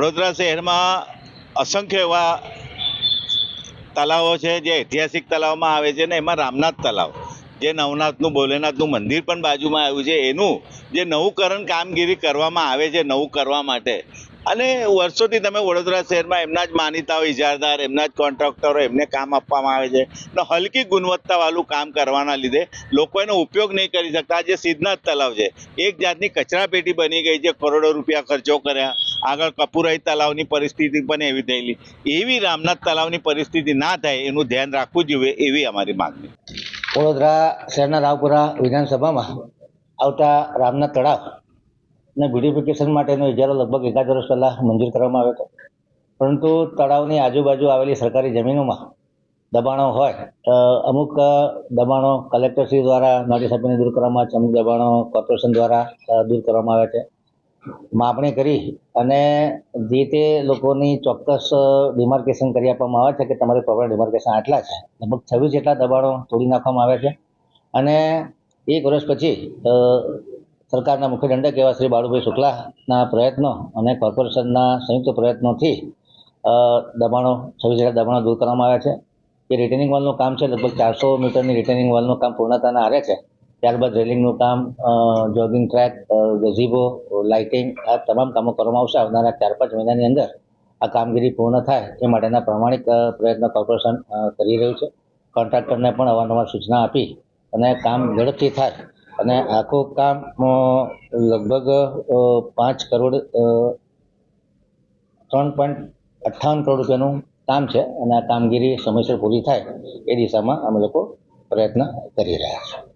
વડોદરા શહેરમાં અસંખ્ય એવા તલાવો છે, જે ઐતિહાસિક તલાવમાં આવે છે ને એમાં રામનાથ તલાવ, જે નવનાથનું ભોલેનાથનું મંદિર પણ બાજુમાં આવ્યું છે. એનું જે નવુંકરણ કામગીરી કરવામાં આવે છે, નવું કરવા માટે. અને વર્ષોથી તમે વડોદરા શહેરમાં એમના જ માનીતાઓ, ઇજારદાર, એમના જ કોન્ટ્રાક્ટરો, એમને કામ આપવામાં આવે છે. અને હલકી ગુણવત્તાવાળું કામ કરવાના લીધે લોકો એનો ઉપયોગ નહીં કરી શકતા. જે સિદ્ધનાથ તલાવ છે, એક જાતની કચરાપેટી બની ગઈ છે, કરોડો રૂપિયા ખર્ચો કર્યા. આગળ કપુરાઈ તલાવની પરિસ્થિતિ પણ એવી થયેલી. એવી રામનાથ તલાવની પરિસ્થિતિ ના થાય એનું ધ્યાન રાખવું જોઈએ એવી અમારી માંગણી. વડોદરા શહેરના રાવપુરા વિધાનસભામાં આવતા રામનાથ તળાવ ને બ્યુટિફિકેશન માટેનો ઇજારો લગભગ એકાદ વર્ષ પહેલાં મંજૂર કરવામાં આવ્યો હતો. પરંતુ તળાવની આજુબાજુ આવેલી સરકારી જમીનોમાં દબાણો હોય અમુક દબાણો કલેક્ટરશ્રી દ્વારા, નોટિસ આપીને દૂર કરવામાં આવે છે. અમુક દબાણો કોર્પોરેશન દ્વારા દૂર કરવામાં આવે છે. માપણી કરી અને જે તે લોકોની ચોક્કસ ડિમાર્કેશન કરી આપવામાં આવે છે કે તમારી પ્રોપર ડિમાર્કેશન આટલા છે. લગભગ છવ્વીસ જેટલા દબાણો તોડી નાખવામાં આવે છે. અને એક વર્ષ પછી સરકારના મુખ્ય દંડક એવા શ્રી બાળુભાઈ શુક્લાના પ્રયત્નો અને કોર્પોરેશનના સંયુક્ત પ્રયત્નોથી દબાણો, છવ્વીસ જેટલા દબાણો દૂર કરવામાં આવ્યા છે. એ રિટર્નિંગ વોલનું કામ છે, લગભગ ચારસો મીટરની રિટર્નિંગ વોલનું કામ પૂર્ણતાના આરે છે. ત્યારબાદ રેલિંગનું કામ જોગિંગ ટ્રેક ગઝીબો લાઇટિંગ આ તમામ કામો કરવામાં આવશે આવનારા ચાર પાંચ મહિનાની અંદર આ કામગીરી પૂર્ણ થાય એ માટેના પ્રમાણિક પ્રયત્ન કોર્પોરેશન કરી રહ્યું છે. કોન્ટ્રાક્ટરને પણ અવારનવાર સૂચના આપી અને કામ ઝડપથી થાય અને આખું કામ લગભગ પાંચ કરોડ ત્રણ પોઈન્ટ અઠ્ઠાવન કરોડ રૂપિયાનું કામ છે અને આ કામગીરી સમયસર પૂરી થાય એ દિશામાં અમે લોકો પ્રયત્ન કરી રહ્યા છીએ.